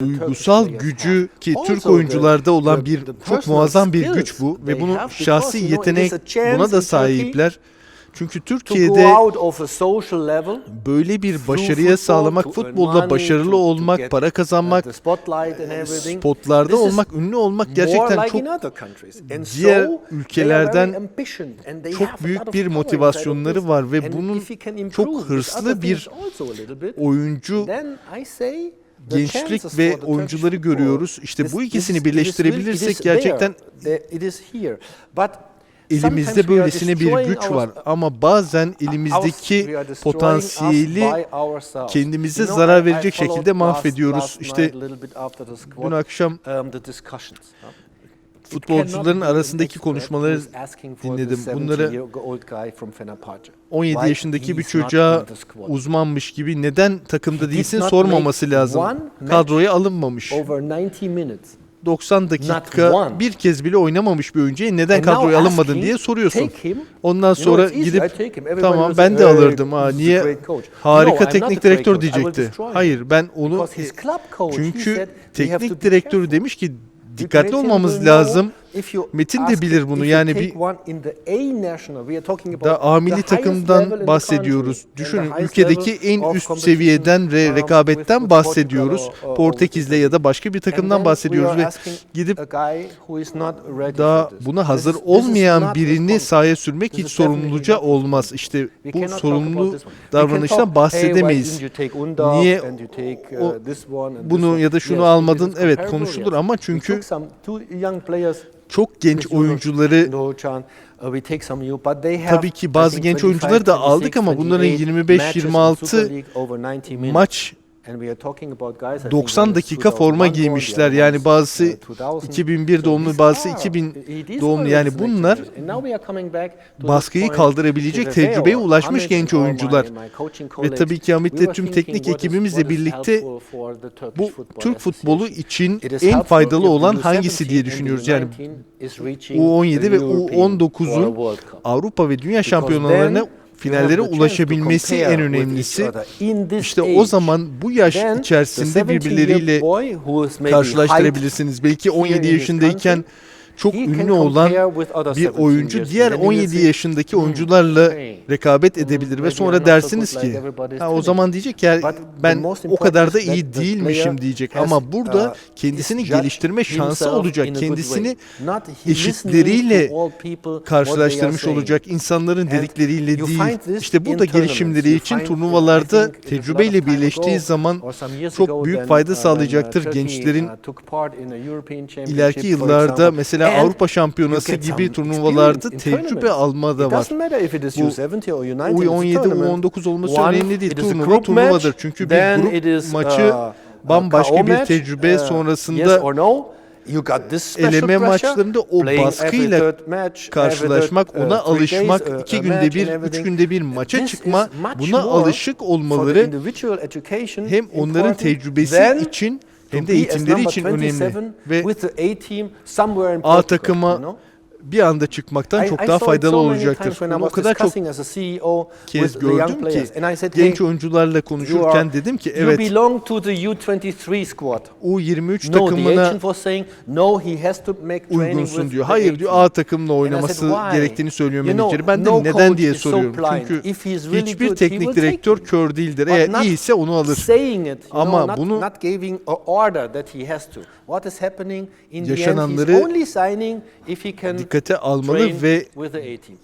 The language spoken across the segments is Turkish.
duygusal gücü ki Türk oyuncularda olan bir çok muazzam bir güç bu ve bunun şahsi yetenek buna da sahipler. Çünkü Türkiye'de böyle bir başarıya sağlamak, futbolda başarılı olmak, para kazanmak, spotlarda olmak, ünlü olmak gerçekten çok diğer ülkelerden çok büyük bir motivasyonları var ve bunun çok hırslı bir oyuncu gençlik ve oyuncuları görüyoruz. İşte bu ikisini birleştirebilirsek gerçekten elimizde böylesine bir güç var ama bazen elimizdeki potansiyeli kendimize zarar verecek şekilde mahvediyoruz. İşte dün akşam futbolcuların arasındaki konuşmaları dinledim. Bunları 17 yaşındaki bir çocuğa uzmanmış gibi neden takımda değilsin sormaması lazım. Kadroya alınmamış. 90 dakika bir kez bile oynamamış bir oyuncuya neden kadroya alınmadın diye soruyorsun. Ondan sonra gidip tamam ben de alırdım. Ha niye harika teknik direktör diyecekti. Hayır ben onu çünkü teknik direktörü demiş ki dikkatli olmamız lazım. Metin de bilir bunu. yani bir da A milli takımdan bahsediyoruz. Düşünün ülkedeki en üst seviyeden ve rekabetten bahsediyoruz. Portekiz'le ya da başka bir takımdan bahsediyoruz ve gidip daha buna hazır olmayan birini sahaya sürmek hiç sorumluca olmaz. İşte bu sorumlu davranıştan bahsedemeyiz. Niye o, bunu ya da şunu almadın? evet konuşulur ama çünkü çok genç oyuncuları tabii ki bazı genç oyuncuları da aldık ama bunların 25-26 maç 90 dakika forma giymişler. Yani bazısı 2001 doğumlu, bazısı 2000 doğumlu. Yani bunlar baskıyı kaldırabilecek tecrübeye ulaşmış genç oyuncular. Ve tabii ki Hamit'le tüm teknik ekibimizle birlikte bu Türk futbolu için en faydalı olan hangisi diye düşünüyoruz. Yani U17 ve U19'un Avrupa ve Dünya şampiyonalarına finallere ulaşabilmesi en önemlisi. İşte o zaman bu yaş içerisinde birbirleriyle karşılaştırabilirsiniz. Belki 17 yaşındayken çok ünlü olan bir oyuncu. diğer 17 yaşındaki oyuncularla rekabet edebilir ve sonra dersiniz ki ha, o zaman diyecek ya ben o kadar da iyi değilmişim diyecek. ama burada kendisini geliştirme şansı olacak. Kendisini eşitleriyle karşılaştırmış olacak. insanların dedikleriyle değil. İşte burada gelişimleri için turnuvalarda tecrübeyle birleştiği zaman çok büyük fayda sağlayacaktır gençlerin ileriki yıllarda mesela Avrupa Şampiyonası gibi turnuvalarda tecrübe alma da var. Bu U17, U19 olması önemli değil. Turnuva turnuvadır. Çünkü bir grup maçı bambaşka bir tecrübe sonrasında eleme maçlarında o baskıyla karşılaşmak, ona alışmak, iki günde bir, üç günde bir maça çıkma, buna alışık olmaları hem onların tecrübesi için hem de eğitimleri için önemli. ve A takıma bir anda çıkmaktan çok daha faydalı olacaktır. Bunu o kadar çok kez gördüm ki genç oyuncularla konuşurken dedim ki evet U23 takımına uygunsun diyor. Hayır diyor A takımla oynaması gerektiğini söylüyor menajeri. Ben de neden diye soruyorum. Çünkü hiçbir teknik direktör kör değildir. Eğer iyiyse onu alır. Ama bunu yaşananları dikkate almalı ve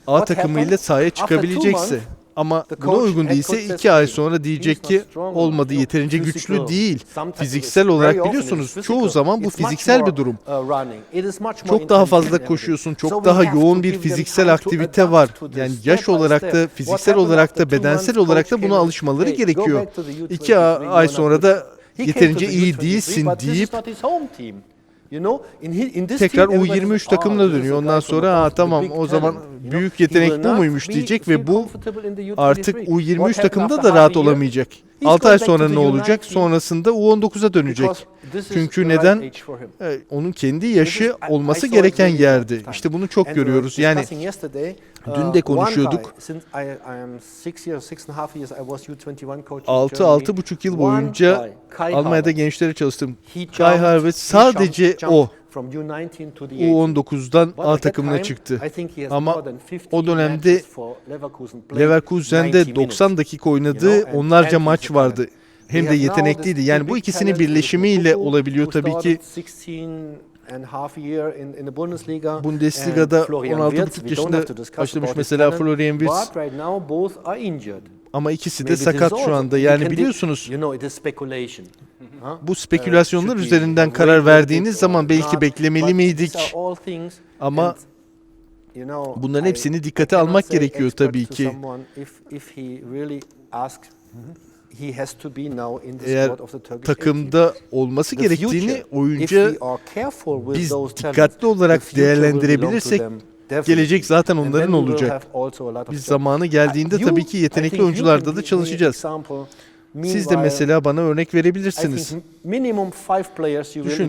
A takımıyla sahaya çıkabilecekse. ama buna uygun değilse iki ay sonra diyecek ki olmadı yeterince güçlü değil. Fiziksel olarak biliyorsunuz çoğu zaman bu fiziksel bir durum. Çok daha fazla koşuyorsun, çok daha yoğun bir fiziksel aktivite var. Yani yaş olarak da, fiziksel olarak da, bedensel olarak da buna alışmaları gerekiyor. İki ay sonra da yeterince iyi değilsin deyip tekrar U23 takımına dönüyor. Ondan sonra ha tamam o zaman büyük yetenek bu muymuş diyecek ve bu artık U23 takımda da rahat olamayacak. 6 ay sonra ne olacak? Sonrasında U19'a dönecek. Çünkü neden? E, Onun kendi yaşı olması gereken yerdi. İşte bunu çok görüyoruz. Yani dün de konuşuyorduk. 6-6,5 yıl boyunca Almanya'da gençlere çalıştım. Kai Havertz sadece o U19'dan A takımına çıktı. Ama o dönemde Leverkusen'de 90 dakika oynadığı onlarca maç vardı. Hem de yetenekliydi. Yani bu ikisinin birleşimiyle olabiliyor tabii ki. Bundesliga'da 16,5 yaşında başlamış mesela Florian Wirtz ama ikisi de sakat şu anda. Yani biliyorsunuz bu spekülasyonlar üzerinden karar verdiğiniz zaman belki beklemeli miydik? Ama bunların hepsini dikkate almak gerekiyor tabii ki. Eğer takımda olması gerektiğini oyuncu biz dikkatli olarak değerlendirebilirsek gelecek zaten onların olacak. Biz zamanı geldiğinde tabii ki yetenekli oyuncularda da çalışacağız. Siz de mesela bana örnek verebilirsiniz. Düşün.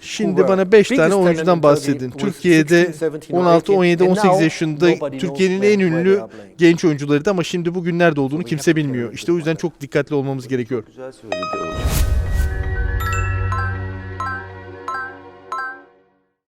Şimdi bana 5 tane oyuncudan bahsedin. Türkiye'de 16, 17, 18 yaşında Türkiye'nin en ünlü genç oyuncularıydı ama şimdi bugün nerede olduğunu kimse bilmiyor. İşte o yüzden çok dikkatli olmamız gerekiyor. Güzel söyledi.